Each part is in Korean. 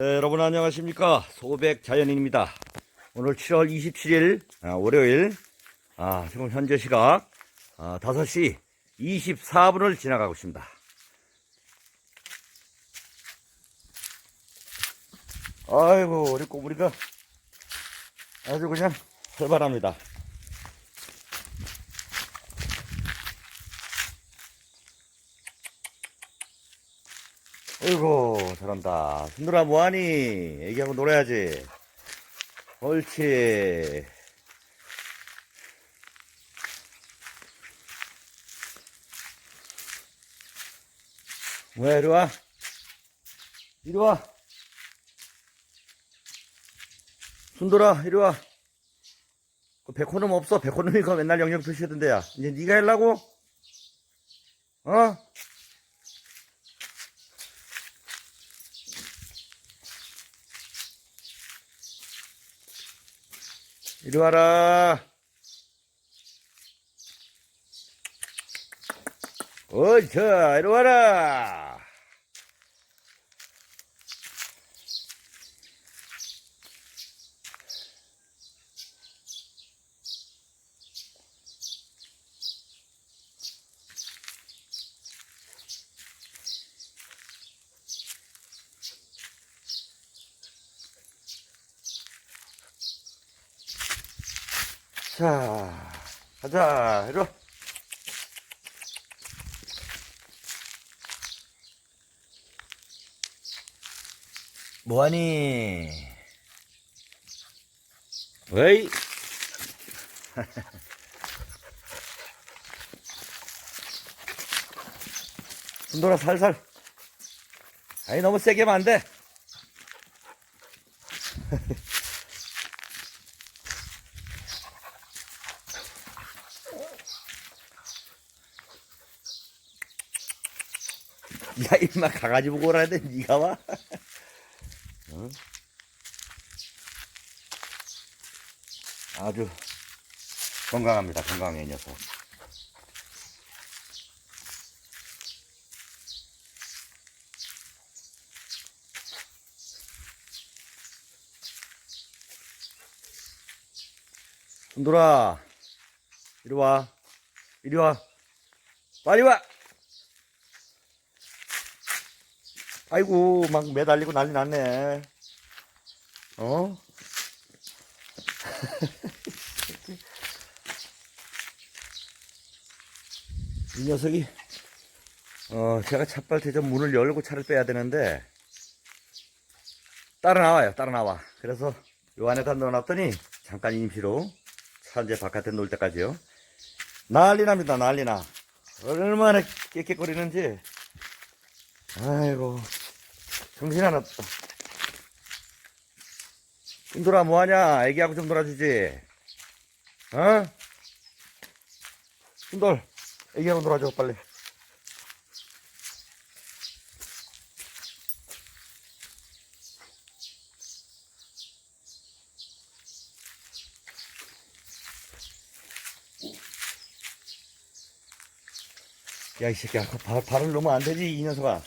네, 여러분 안녕하십니까? 소백 자연인입니다. 오늘 7월 27일 아, 월요일 아, 지금 현재 시각 아, 5시 24분을 지나가고 있습니다. 아이고 우리 꼬부리가 아주 그냥 활발합니다 어이구 잘한다. 순들아 뭐하니? 애기하고 놀아야지. 옳지. 왜 이리와. 이리와. 순돌아 이리와. 그 백호놈 없어. 백호놈이 가 맨날 영역 표시하던데야. 이제 네가 하려고? 어? 이리 와라. 어저 이리 와라. 자, 가자. 이리 와. 뭐하니? 왜이? 순돌아 살살. 아니 너무 세게 하면 안 돼. 야 임마 강아지 보고 오라 했는데 니가 와? 어? 아주 건강합니다 건강해 이 녀석 순돌아 이리 와 이리 와 빨리 와 아이고 막 매달리고 난리 났네. 어? 이 녀석이 어 제가 찻발 대전 문을 열고 차를 빼야 되는데 따라 나와요 따라 나와. 그래서 요 안에다 넣어놨더니 잠깐 임시로 차 이제 바깥에 놓을 때까지요. 난리 납니다 난리 나. 얼마나 깨끗거리는지. 아이고 정신 하나없다 순돌아 뭐하냐? 애기하고 좀 놀아주지. 어? 순돌 애기하고 놀아줘 빨리. 야 이 새끼야 그 발, 발을 놓으면 안 되지 이 녀석아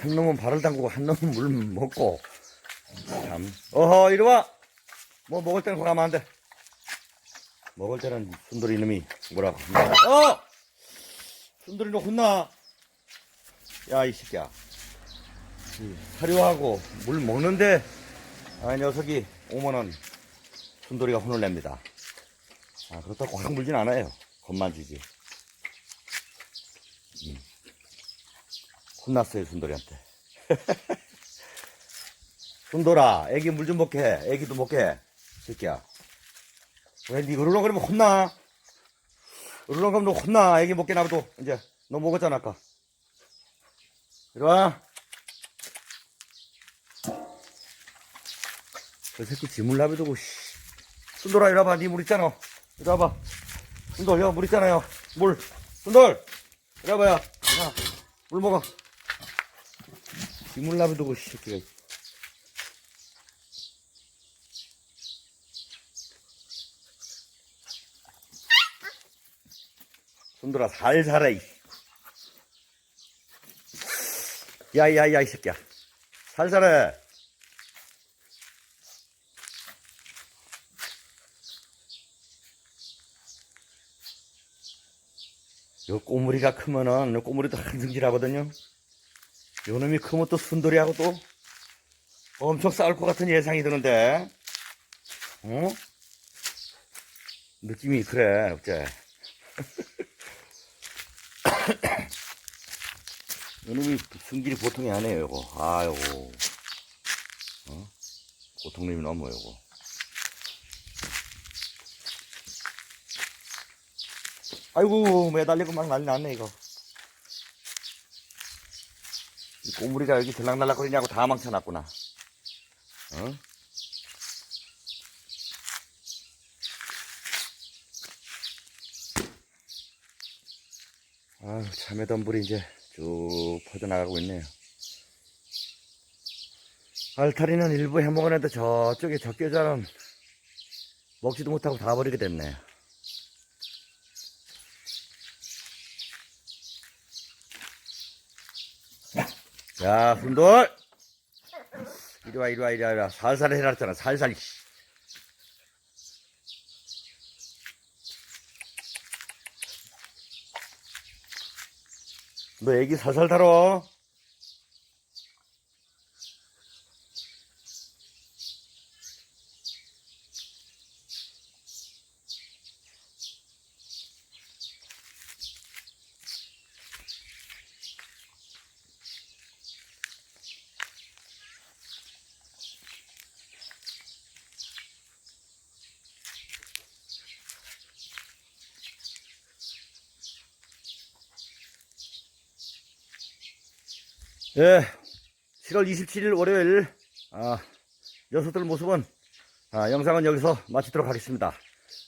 한 놈은 발을 담그고 한 놈은 물 먹고. 참. 어허 이리 와뭐 먹을 때는 가면 안돼. 먹을 때는 순돌이 놈이 뭐라고 어! 순돌이 너 혼나. 야 이 새끼야. 이 사료하고 물 먹는데 아 녀석이 오면은 순돌이가 혼을 냅니다. 아 그렇다고 확 물진 않아요. 겁만 주지. 음. 혼났어요 순돌이한테. 순돌아 애기 물 좀 먹게 해. 애기도 먹게 해 새끼야. 왜니 으르렁 그러면 혼나? 으르렁 그러면 너 혼나. 애기 먹게 놔둬 이제 너 먹었잖아 아까. 이리와. 저 새끼 지물 나비 두고 씨. 순돌아 이리 와봐. 니 물 있잖아. 이리 와봐. 순돌 여물 있잖아요. 물. 순돌 이리 와봐요. 자, 물 먹어 지물 나비두고 씨 새끼가 순돌아 살살해 이. 야야야 이 새끼야. 살살해 요 꼬물이가 크면은 요 꼬물이도 한승질하거든요 요 놈이 크면 또 순돌이하고 또 엄청 싸울 것 같은 예상이 드는데. 어? 느낌이 그래 어째. 요놈이 승질이 보통이 아니에요 요거. 아 요거. 어? 보통님이 너무 요거. 아이고 매달리고 막 난리 났네 이거 이 꼬물이가 여기 들락날락거리냐고 다 망쳐놨구나. 어? 아유 참외덤불이 이제 쭉 퍼져나가고 있네요. 알타리는 일부 해먹었는데 저쪽에 적게자는 먹지도 못하고 다 버리게 됐네 야 순돌. 이리 와 이리 와 이리 와 이리 와. 살살 해라 했잖아. 살살 씨. 너 애기 살살 다뤄 예 7월 27일 월요일 아, 녀석들 모습은 아, 영상은 여기서 마치도록 하겠습니다.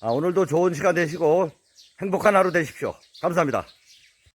아, 오늘도 좋은 시간 되시고 행복한 하루 되십시오. 감사합니다